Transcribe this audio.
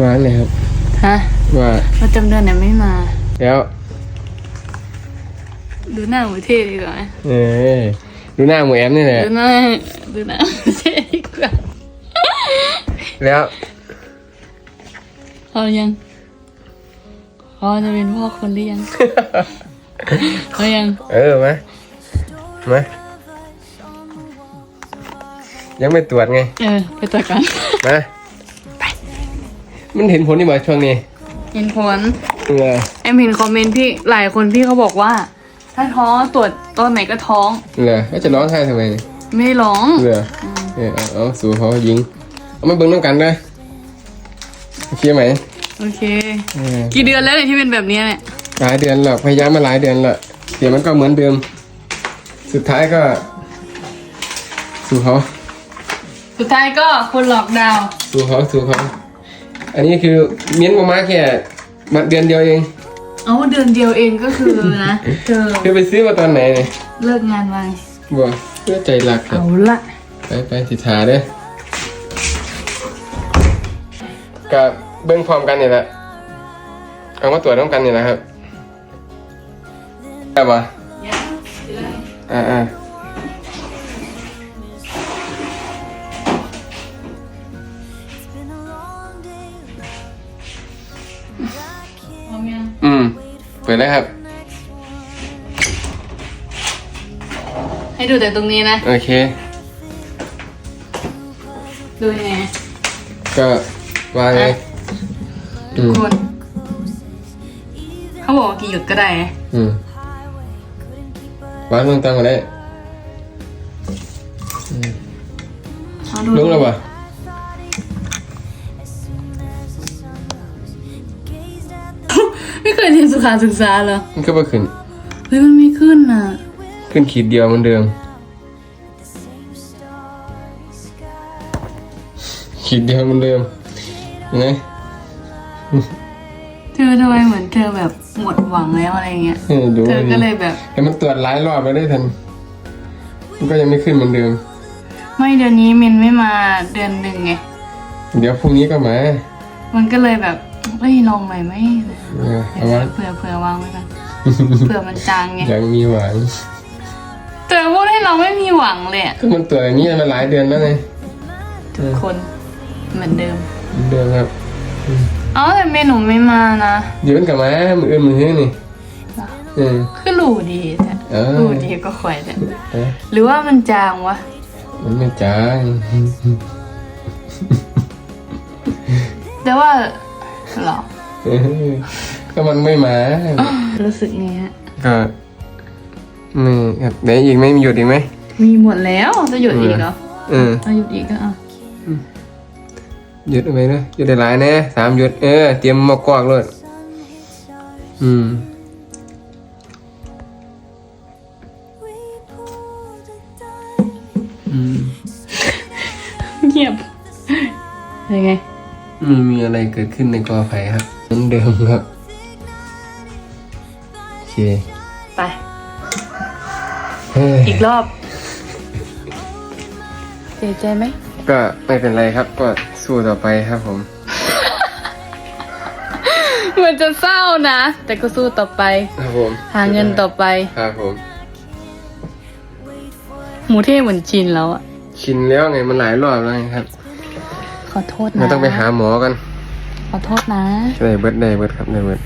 วางเลยครับ ฮะว่าประจำเดือนเนี่ยไม่มา แล้วดูหน้าหมูเท่ดีกว่าไหมเออดูหน้าหมูแอมนี่แหละ ดูหน้าดูหน้าหมูเท่ดีกว่าแล้วพอหรือยังพอจะเป็นพ่อคนหรือยังพอยัง เออมามายังไม่ตรวจไง เออ ไปตรวจกันมา มันเห็นผลนี่บ่ช่วงนี้เห็นผลเออแอมเห็นคอมเมนต์พี่หลายคนพี่เขาบอกว่า ถ้าท้องตรวจตอนไหนก็ท้อง เหรอแล้วจะร้องไห้ทำไมเนี่ยไม่ร้อง เหรอเออเอาเอาสู่เขายิงเอามาเบิ่งน้ำกันเลยโอเคไหมโอเค เออกี่เดือนแล้วเนี่ยที่เป็นแบบเนี้ยเนี่ยหลายเดือนแล้วพยายามมาหลายเดือนแล้วเดี๋ยวมันก็เหมือนเดิม สุดท้ายก็ สู่เขาสุดท้ายก็คนหลอกดาวน์สู่เขาสู่เขา อันนี้คือเมียนมามาแค่มาเดือนเดียวเองเอาเดือนเดียวเองก็คือนะเธอคือไปซื้อมาตอนไหนเนี่ยเลิกงานไวบัวเพื่อใจรักครับเอาละไปไปสิทาเด้อกับเบิ้งพร้อมกันนี่แหละเอามาตรวจพร้อมกันนี่แหละครับได้ปะอ่าอ่า ปิดเลยครับ ให้ดูแต่ตรงนี้นะ โอเค ดูยังไงก็วางเลยอืทุกมคน เขาบอกว่ากี่หยดก็ได้ไงอืมวางลงตังก็ได้เอาดูลงแล้วปะ ยเรียนสุขาศึกษาเหรอมันก็บ่ขึ้น เฮ้ยมันไม่ขึ้นน่ะ ขึ้นขีดเดียวเหมือนเดิม ขีดเดียวเหมือนเดิมเห็นไหมเธอทำไมเหมือนเธอแบบหมดหวังแล้วอะไรเงี้ย เออดูเธอดิก็เลยแบบ แต่มันตรวจหลายรอบแล้วได้ทัน มันก็ยังไม่ขึ้นเหมือนเดิม ไม่เดือนนี้มินไม่มาเดือนหนึ่งไง เดี๋ยวพรุ่งนี้ก็มา มันก็เลยแบบ เอ้ยลองใหม่ไหมเออเอาวะเผื่อเผื่อวางไว้กันเผื่อมันจางไงยังมีหวังแต่พูดให้เราไม่มีหวังเลยอะก็มันตรวจอย่างนี้มาหลายเดือนแล้วไงเออคนเหมือนเดิมเหมือนเดิมครับเอ้าแต่เมนูไม่มานะเดี๋ยวมันกลับมามืออื่นมือหื้อนี่เออ คือหลูดีแต่เออ หลูดีก็ข่อยแต่เออหรือว่ามันจางวะมันไม่จางแต่ว่า หรอ เออก็มันไม่มา รู้สึกไงฮะ ก็นี่ครับไหนอีกไหมมีหยุดอีกไหมมีหมดแล้ว จะหยุดอีกเหรอเออเอาหยุดอีกก็เอาหยุดเอาไปเลยหยุดได้หลายแน่สามหยุดเออเตรียมมากวากเลยอืมอืม เงียบยังไง ไม่มีอะไรเกิดขึ้นในกอไผ่ครับเหมือนเดิมครับ โอเคไป เฮ้ยอีกรอบเสียใจไหม ก็ไม่เป็นไรครับ ก็สู้ต่อไปครับผม มันจะเศร้านะ แต่ก็สู้ต่อไป ครับผมหาเงินต่อไป ครับผม หมูเท่เหมือนจีนแล้วอะชินแล้วไงมันหลายรอบแล้วไงครับ ขอโทษนะ เราต้องไปหาหมอกัน ขอโทษนะ ได้เบิดได้เบิดครับได้เบิด